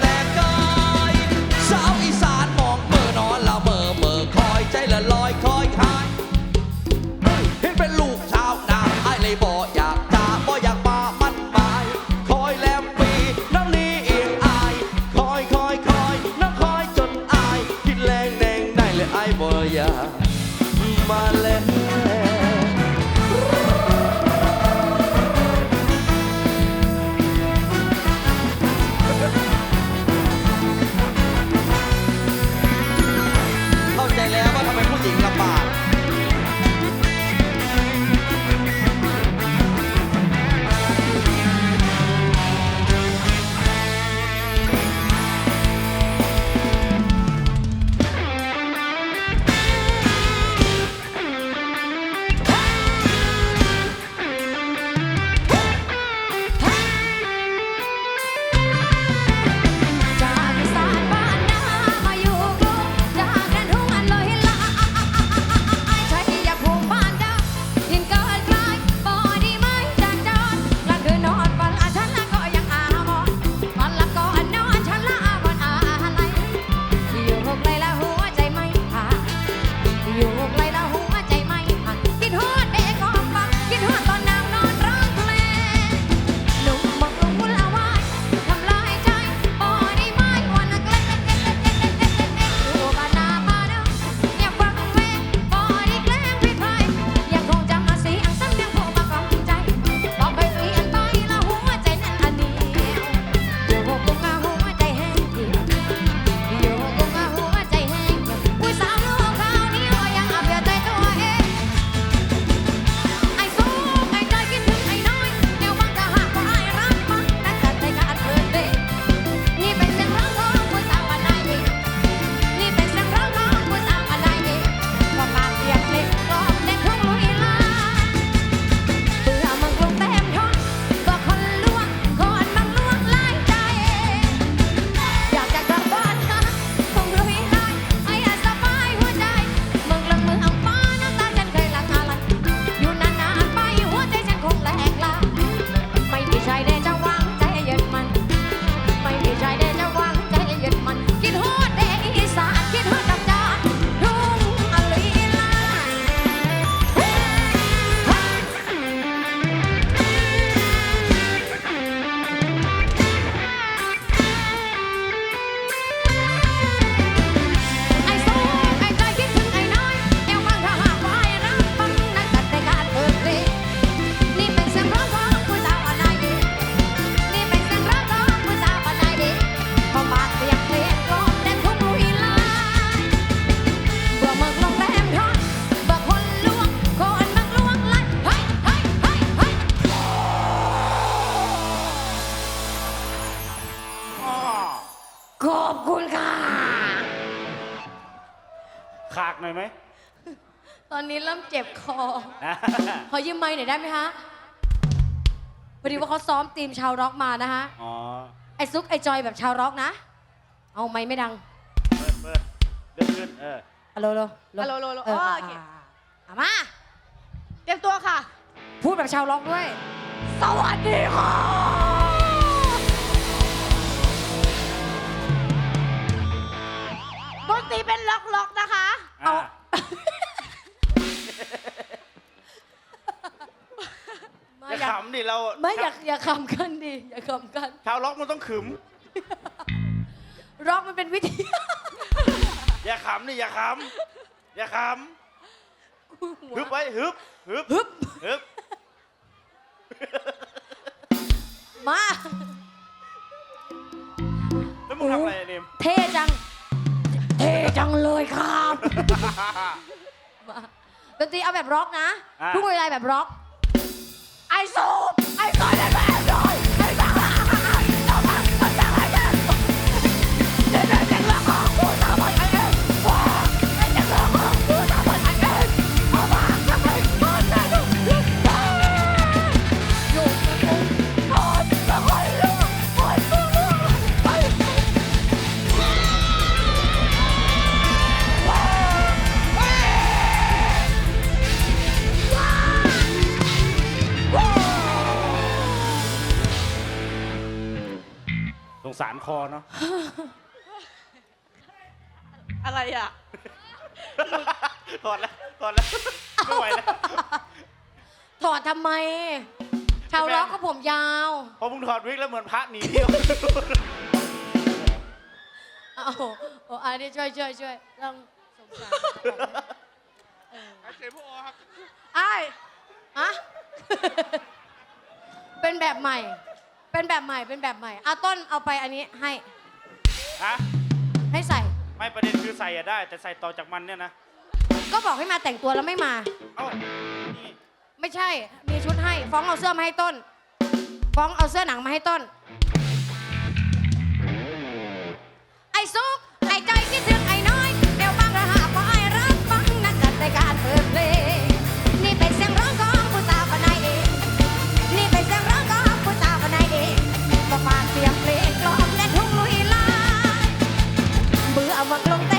that นี้เริ่มเจ็บคอ ขอยืมไม้หน่อยได้ไหมฮะพอดีว่าเขาซ้อมทีมชาวร็อกมานะฮะ อ๋อ ไอซุกไอจอยแบบชาวร็อกนะ เอาไม้ไม่ดัง เปิดเปิดเดินเอออะโลโหลฮัลโหลโอเคมา เตรียมตัวค่ะ พูดแบบชาวร็อกด้วย สวัสดีค่ะ ดนตรีเป็นล็อกๆนะคะ เอา อย่าขำกันดิอย่าขำกัน ชาวล็อกมันต้องขึม ร็อกมันเป็นวิธี อย่าขำนี่อย่าขำอย่าขำฮึบไว้ฮึบฮึบฮึบฮึบมาแล้วมึงทำอะไรอะเนมเท่จัง เท่จังเลยครับมาดนตรีเอาแบบร็อกนะ อะทุกเวลาแบบร็อก ไอซูบไอซู สงสารคอเนาะ อะไรอะ ถอดแล้วถอดแล้วไม่ไหวแล้ว ถอดทำไม ชาวร็อกก็ผมยาว พอมึงถอดวิกแล้วเหมือนพระหนีเที่ยวเอาโอ้อันนี้ช่วยช่วยช่วยต้องสงสารไอ้ายอะ เป็นแบบใหม่ เป็นแบบใหม่เป็นแบบใหม่เอาต้นเอาไปอันนี้ให้ฮะให้ใส่ ไม่ประเด็นคือใส่อะได้ แต่ใส่ต่อจากมันเนี่ยนะ ก็บอกให้มาแต่งตัวแล้วไม่มา เอ้า นี่ ไม่ใช่ มีชุดให้ ฟ้องเอาเสื้อมาให้ต้น ฟ้องเอาเสื้อหนังมาให้ต้น ไอ้ซุกไอ้ใจคิดถึงไอ้น้อย เดี๋ยวฟังระหาพอไอ้รับฟังนักจัดรายการเปิดเพลง Vamos a